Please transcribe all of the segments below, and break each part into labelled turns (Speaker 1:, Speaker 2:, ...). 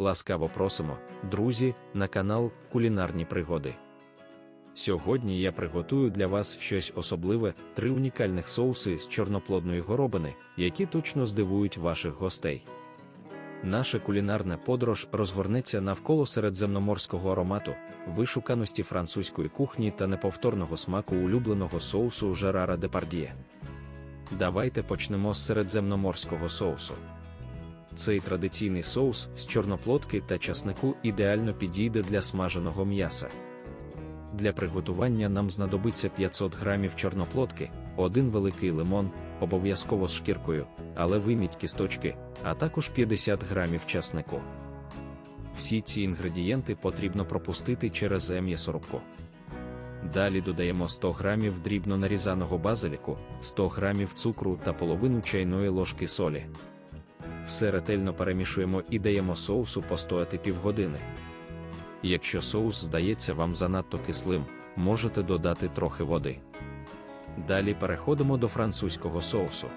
Speaker 1: Ласкаво просимо, друзі, на канал Кулінарні пригоди. Сьогодні я приготую для вас щось особливе: три унікальних соуси з чорноплодної горобини, які точно здивують ваших гостей. Наша кулінарна подорож розгорнеться навколо середземноморського аромату, вишуканості французької кухні та неповторного смаку улюбленого соусу Жерара Депардіє. Давайте почнемо з середземноморського соусу. Цей традиційний соус з чорноплодки та часнику ідеально підійде для смаженого м'яса. Для приготування нам знадобиться 500 грамів чорноплодки, один великий лимон, обов'язково з шкіркою, але виміть кісточки, а також 50 грамів часнику. Всі ці інгредієнти потрібно пропустити через м'ясорубку. Далі додаємо 100 грамів дрібно нарізаного базиліку, 100 грамів цукру та половину чайної ложки солі. Все ретельно перемішуємо і даємо соусу постояти півгодини. Якщо соус здається вам занадто кислим, можете додати трохи води. Далі переходимо до французького соусу.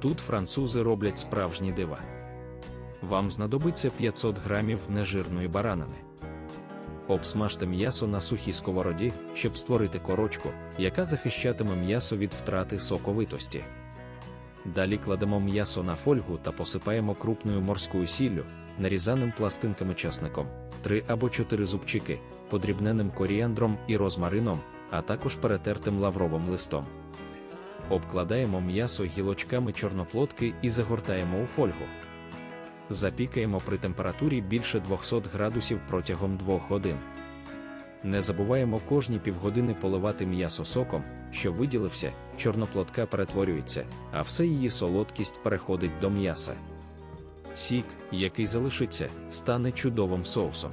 Speaker 1: Тут французи роблять справжні дива. Вам знадобиться 500 грамів нежирної баранини. Обсмажте м'ясо на сухій сковороді, щоб створити корочку, яка захищатиме м'ясо від втрати соковитості. Далі кладемо м'ясо на фольгу та посипаємо крупною морською сіллю, нарізаним пластинками часником, 3 або 4 зубчики, подрібненим коріандром і розмарином, а також перетертим лавровим листом. Обкладаємо м'ясо гілочками чорноплодки і загортаємо у фольгу. Запікаємо при температурі більше 200 градусів протягом 2 годин. Не забуваємо кожні півгодини поливати м'ясо соком, що виділився, чорноплодка перетворюється, а все її солодкість переходить до м'яса. Сік, який залишиться, стане чудовим соусом.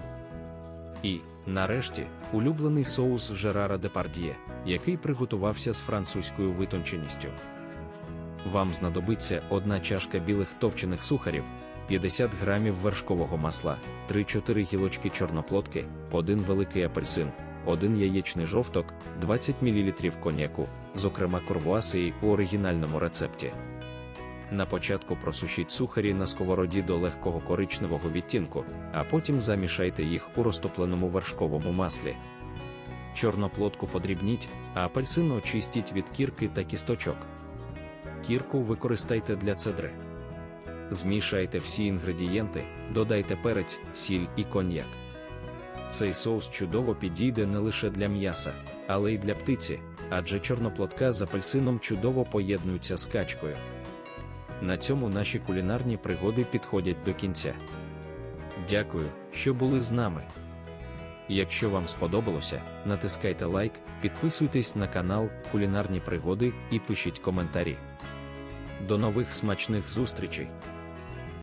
Speaker 1: І, нарешті, улюблений соус Жерара Депардіє, який приготувався з французькою витонченістю. Вам знадобиться одна чашка білих товчених сухарів, 50 грамів вершкового масла, 3-4 гілочки чорноплодки, 1 великий апельсин, 1 яєчний жовток, 20 мл коньяку, зокрема корвуасії у оригінальному рецепті. На початку просушіть сухарі на сковороді до легкого коричневого відтінку, а потім замішайте їх у розтопленому вершковому маслі. Чорноплодку подрібніть, а апельсин очистіть від кірки та кісточок. Кірку використайте для цедри. Змішайте всі інгредієнти, додайте перець, сіль і коньяк. Цей соус чудово підійде не лише для м'яса, але й для птиці, адже чорноплодка з апельсином чудово поєднуються з качкою. На цьому наші кулінарні пригоди підходять до кінця. Дякую, що були з нами. Якщо вам сподобалося, натискайте лайк, підписуйтесь на канал Кулінарні Пригоди і пишіть коментарі. До нових смачних зустрічей!